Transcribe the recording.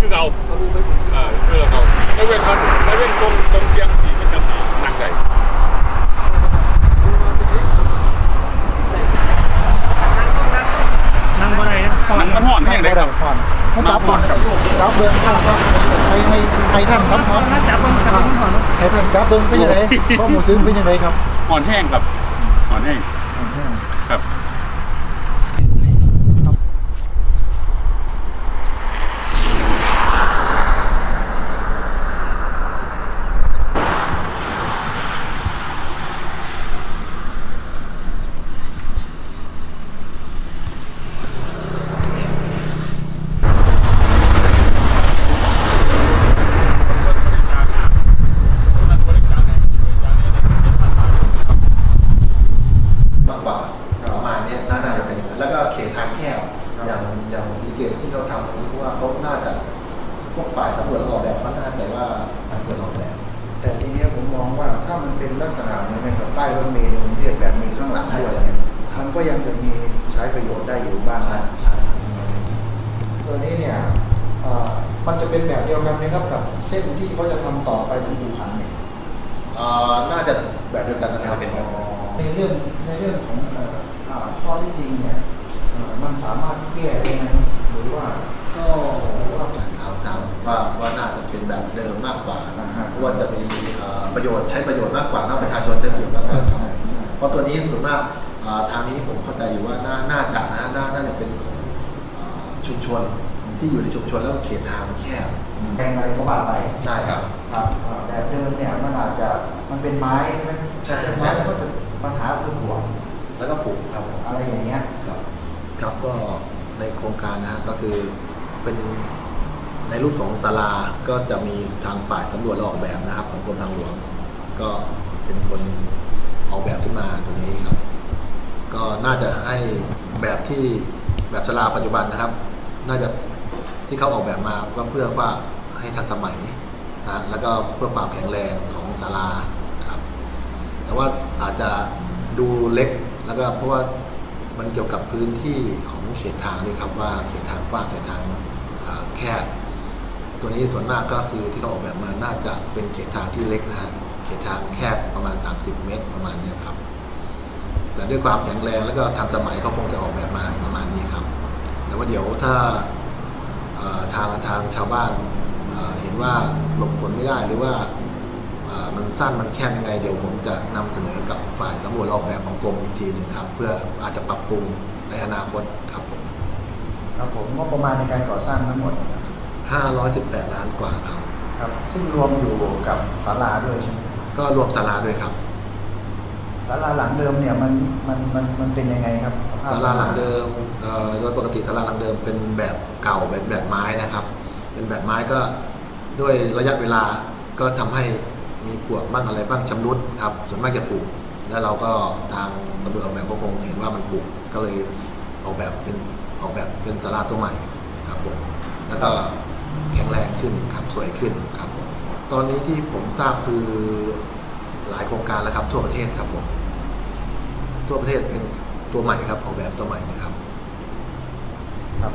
ดอีกคือเราก็รู้ไปหมดเออคือเราแล้วเว้นเขาแล้วเว้นตรงตรงเตียงสีเป็นจังสีนั่งได้นั่งบ่ได้นะมันมันห่อนแห้งได้ได้ครับผ่อนเขาจับผ่อนจับเบิ้งข้างก็ให้ให้ให้ท่านสัมผัสน่าจับมันจับมันก่อนเนาะให้ท่านจับเบิ้งเป็นยังไงข้อมูลซึ้งเป็นยังไงครับห่อนแห้งครับห่อนแห้งครับ มากกว่าประมาณเนี้ยน่าน่าจะเป็นอย่างนั้นแล้วก็เขตทางแคบ อย่างอย่างสีเกตที่เขาทำตรงนี้เพราะว่าเขาน่าจะพวกฝ่ายสำรวจและออกแบบเขาน่าจะว่าสำรวจออกแบบแต่ทีเนี้ยผมมองว่าถ้ามันเป็นลักษณะเหมือนกับป้ายรถเมล์ในกรุงเทพแบบมีข้างหลังด้วยเนี่ยมันก็ยังจะมีใช้ประโยชน์ได้อยู่บ้างใช่นะใช่ครับตัวนี้เนี่ยเอ่อมันจะเป็นแบบเดียวกันไหมครับกับเส้นที่เขาจะทำต่อไปถึงภูขันเนี่ยเอ่อน่าจะแบบเดียวกันนะครับในเรื่องในเรื่องของเอ่ออ่าข้อที่จริงเนี่ยเอ่อมัน สามารถแก้ได้ไหมหรือว่า ก็ถามถามว่าว่าน่าจะเป็นแบบเดิมมากกว่าอ่าฮะ เพราะว่าจะมีเอ่อประโยชน์ใช้ประโยชน์มากกว่านะประชาชนใช้ประโยชน์มากกว่าครับใช่ใช่เพราะตัวนี้ส่วนมากเอ่อทางนี้ผมเข้าใจอยู่ว่าน่าน่าจะนะน่าน่าจะเป็นของเอ่อชุมชนที่อยู่ในชุมชนแล้วก็เขตทางมันแคบแปลงอะไรก็ว่าไปใช่ครับ ครับอ่าแบบเดิมเนี่ยมันอาจจะมันเป็นไม้ใช่ไหมใช่ใช่ไม้มันก็จะปัญหาคือหัวแล้วก็ปลูกครับผมอะไรอย่างเงี้ย ครับครับก็ใน โครงการนะฮะก็คือเป็นในรูปของศาลาก็จะมีทางฝ่ายสำรวจและออกแบบนะครับ ของกรมทางหลวง ก็เป็นคนออกแบบขึ้นมาตรงนี้ครับ ก็น่าจะให้แบบที่แบบศาลาปัจจุบันนะครับ น่าจะที่เขาออกแบบมาก็เพื่อว่าให้ทันสมัยนะแล้วก็เพื่อความแข็งแรงของศาลาครับ แต่ว่าอาจจะดูเล็กแล้วก็เพราะว่า มันเกี่ยวกับพื้นที่ของเขตทางด้วยครับว่าเขตทางกว้างเขตทางแคบตัวนี้ส่วนมากก็คือที่เขาออกแบบมาน่าจะเป็นเขตทางที่เล็กนะฮะเขตทางแคบประมาณ 30 เมตรประมาณเนี้ยครับ แต่ด้วยความแข็งแรงแล้วก็ทันสมัยเขาคงจะออกแบบมาประมาณนี้ครับ แต่ว่าเดี๋ยวถ้าทางทางชาวบ้านเห็นว่าหลบฝนไม่ได้หรือว่า มันสั้นมันแคบยังไงเดี๋ยวผมจะนำเสนอกับฝ่ายสำรวจออกแบบของกรมอีกทีหนึ่งครับ เพื่ออาจจะปรับปรุงในอนาคตครับผมครับผมงบประมาณในการก่อสร้างทั้งหมดนะครับ518 ล้านกว่าครับ ครับ ซึ่งรวมอยู่กับศาลาด้วยใช่ไหมก็รวมศาลาด้วยครับศาลาหลังเดิมเนี่ยมันมันมันมันเป็นยังไงครับสภาพศาลาหลังเดิมเอ่อโดยปกติศาลาหลังเดิมเป็นแบบเก่าเป็นแบบไม้นะครับ เป็นแบบไม้ก็ด้วยระยะเวลาก็ทำให้ มีปลวกบ้างอะไรบ้างชำรุดครับส่วนมากจะปลูก แล้วเราก็ทางสำรวจออกแบบก็คงเห็นว่ามันปลูกก็เลยออกแบบเป็นออกแบบเป็นศาลาตัวใหม่ครับผมแล้วก็แข็งแรงขึ้นครับสวยขึ้นครับผมตอนนี้ที่ผมทราบคือหลายโครงการแล้วครับ ทั่วประเทศครับผมทั่วประเทศเป็นตัวใหม่ครับออกแบบตัวใหม่นะครับ